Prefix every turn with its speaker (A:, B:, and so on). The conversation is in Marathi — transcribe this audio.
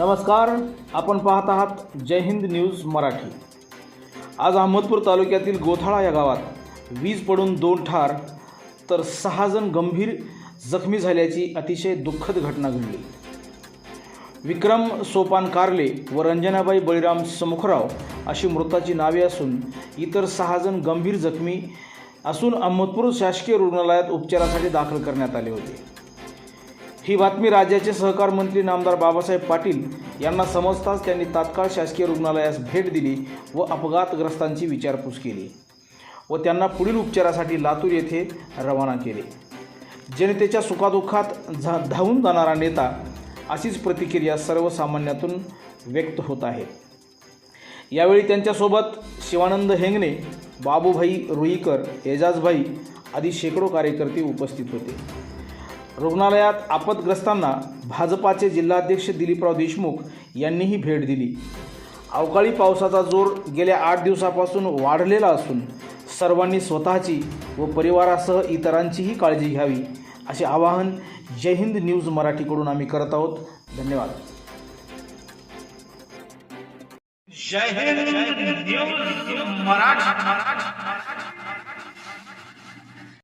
A: नमस्कार आपण पाहत आहात जय हिंद न्यूज मराठी. आज अहमदपूर तालुक्यातील गोथाळा या गावात वीज पडून दोन ठार तर सहा जण गंभीर जखमी झाल्याची अतिशय दुःखद घटना घडली. विक्रम सोपान कारले व रंजनाबाई बळीराम समुखराव अशी मृताची नावे असून इतर सहा जण गंभीर जखमी असून अहमदपूर शासकीय रुग्णालयात उपचारासाठी दाखल करण्यात आले होते. ही बातमी राज्याचे सहकार मंत्री नामदार बाबासाहेब पाटील यांना समजताच त्यांनी तात्काळ शासकीय रुग्णालयास भेट दिली व अपघातग्रस्तांची विचारपूस केली व त्यांना पुढील उपचारासाठी लातूर येथे रवाना केले. जनतेच्या सुखादुःखात झा धावून जाणारा नेता अशीच प्रतिक्रिया सर्वसामान्यातून व्यक्त होत आहे. यावेळी त्यांच्यासोबत शिवानंद हेंगणे बाबूभाई रुईकर एजाजभाई आदी शेकडो कार्यकर्ते उपस्थित होते. रुग्णालयात आपदग्रस्तांना भाजपाचे जिल्हाध्यक्ष दिलीपराव देशमुख यांनीही भेट दिली. अवकाळी पावसाचा जोर गेल्या आठ दिवसापासून वाढलेला असून सर्वांनी स्वतःची व परिवारासह इतरांचीही काळजी घ्यावी असे आवाहन जय हिंद न्यूज मराठीकडून आम्ही करत आहोत. धन्यवाद.
B: जय हिंद न्यूज मराठी.